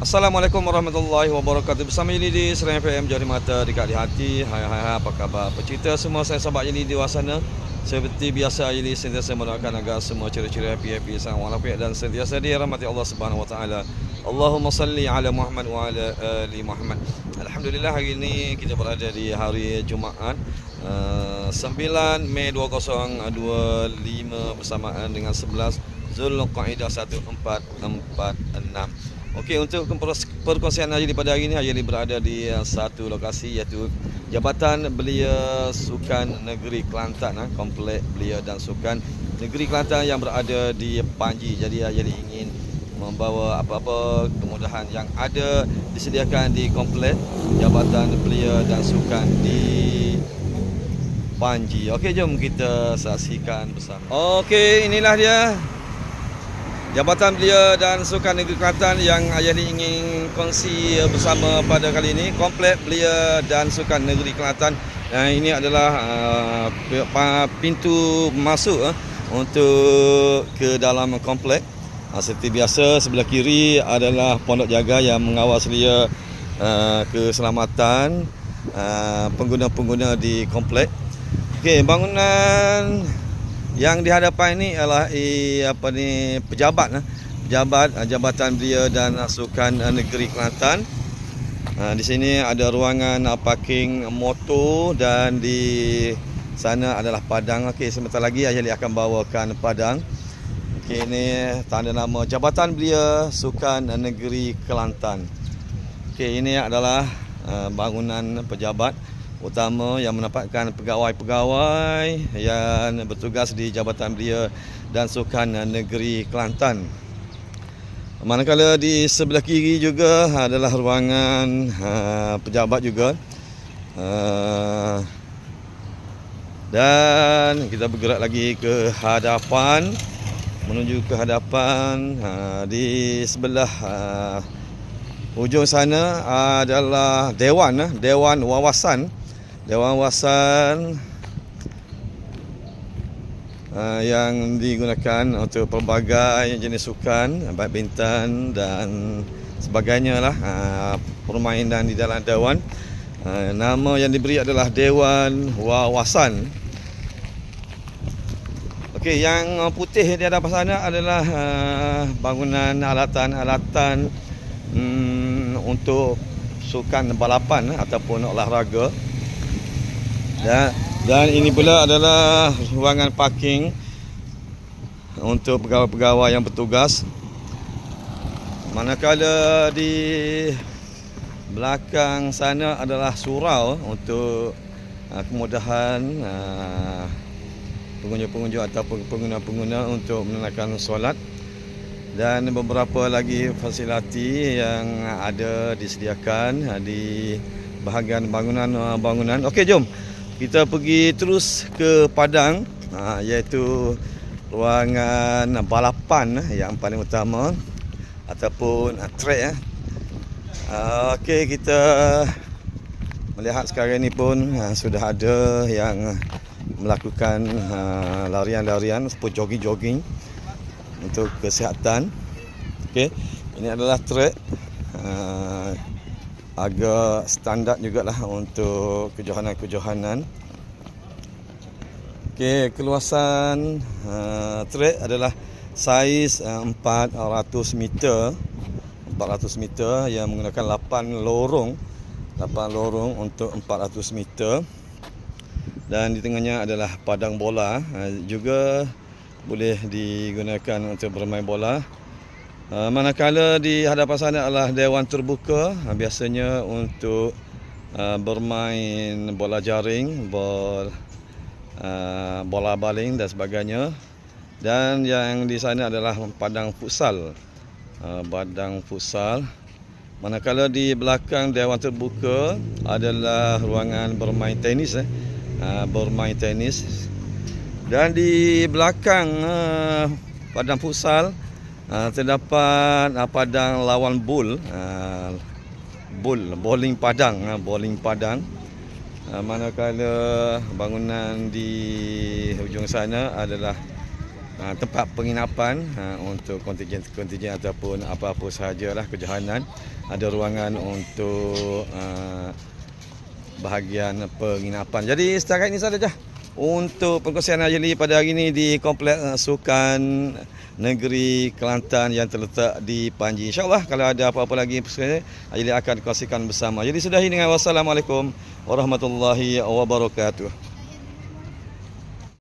Assalamualaikum warahmatullahi wabarakatuh. Bersama ini di Serang FM Jari Mata dekat di hati. Hai hai hai apa khabar? Cerita semua saya sahabat Yeli di luar sana? Seperti biasa Yeli sentiasa mendoakan agar semua ceria-ceria happy-happy Sang walafiat dan sentiasa dirahmati Allah Subhanahu Wa Taala. Allahumma salli ala Muhammad wa ala ali Muhammad. Alhamdulillah hari ini kita berada di hari Jumaat uh, 9 Mei 2025 bersamaan dengan 11 Zulqaidah 1446 Okey untuk perkongsian Haji pada hari ini Haji berada di uh, satu lokasi iaitu Jabatan Belia Sukan Negeri Kelantan ha, komplek Belia dan Sukan Negeri Kelantan yang berada di Panji. Jadi Haji ingin membawa apa-apa kemudahan yang ada disediakan di komplek Jabatan Belia dan Sukan di Panji. Okey jom kita saksikan bersama. Okey inilah dia Jabatan Belia dan Sukan Negeri Kelantan yang ayah ni ingin kongsi bersama pada kali ini. Komplek Belia dan Sukan Negeri Kelantan. Dan ini adalah uh, pintu masuk uh, untuk ke dalam komplek. Uh, seperti biasa sebelah kiri adalah pondok jaga yang mengawal selia uh, keselamatan uh, pengguna-pengguna di komplek. Okey, bangunan yang di hadapan ini adalah eh, apa ni pejabat eh. pejabat eh, Jabatan Belia dan Sukan eh, Negeri Kelantan. Uh, di sini ada ruangan uh, parking motor dan di sana adalah padang. Okey, sebentar lagi Ayali akan bawakan padang. Okey, ini tanda nama Jabatan Belia Sukan Negeri Kelantan. Okey, ini adalah uh, bangunan pejabat utama yang menempatkan pegawai-pegawai yang bertugas di Jabatan Belia dan Sukan Negeri Kelantan. Manakala di sebelah kiri juga adalah ruangan uh, pejabat juga. Uh, dan kita bergerak lagi ke hadapan menuju ke hadapan uh, di sebelah uh, hujung sana adalah dewan uh, dewan wawasan Dewan Wasan uh, yang digunakan untuk pelbagai jenis sukan, badminton dan sebagainya lah uh, permainan di dalam dewan. Uh, nama yang diberi adalah Dewan Wawasan. Okey, yang putih di hadapan sana adalah uh, bangunan alatan-alatan um, untuk sukan balapan ataupun olahraga. Dan, dan ini pula adalah ruangan parking untuk pegawai-pegawai yang bertugas. Manakala di belakang sana adalah surau untuk uh, kemudahan uh, pengunjung-pengunjung ataupun pengguna-pengguna untuk menunaikan solat dan beberapa lagi fasiliti yang ada disediakan uh, di bahagian bangunan-bangunan. Okey, jom kita pergi terus ke Padang ha, iaitu ruangan balapan eh, yang paling utama ataupun uh, track eh. Uh, Okey kita melihat sekarang ini pun uh, sudah ada yang melakukan uh, larian-larian ataupun jogging-jogging untuk kesihatan. Okey, ini adalah track uh, agak standar jugalah untuk kejohanan-kejohanan. Okey, keluasan uh, track adalah saiz uh, 400 meter. 400 meter yang menggunakan 8 lorong. 8 lorong untuk 400 meter. Dan di tengahnya adalah padang bola. Uh, juga boleh digunakan untuk bermain bola. Uh, manakala di hadapan sana adalah dewan terbuka uh, biasanya untuk uh, bermain bola jaring, bol uh, bola baling dan sebagainya. Dan yang di sana adalah padang futsal. Padang futsal. Manakala di belakang dewan terbuka adalah ruangan bermain tenis eh. Bermain tenis. Dan di belakang padang futsal Terdapat uh, padang lawan bull uh, bull bowling padang uh, bowling padang uh, manakala bangunan di hujung sana adalah uh, tempat penginapan uh, untuk kontingen-kontingen ataupun apa-apa sahajalah kejohanan. Ada ruangan untuk uh, bahagian penginapan. Jadi setakat ini sahaja untuk perkongsian Ajeli pada hari ini di Kompleks Sukan Negeri Kelantan yang terletak di Panji. InsyaAllah kalau ada apa-apa lagi perkongsian Ajeli akan kongsikan bersama. Jadi sudah ini dengan wassalamualaikum warahmatullahi wabarakatuh.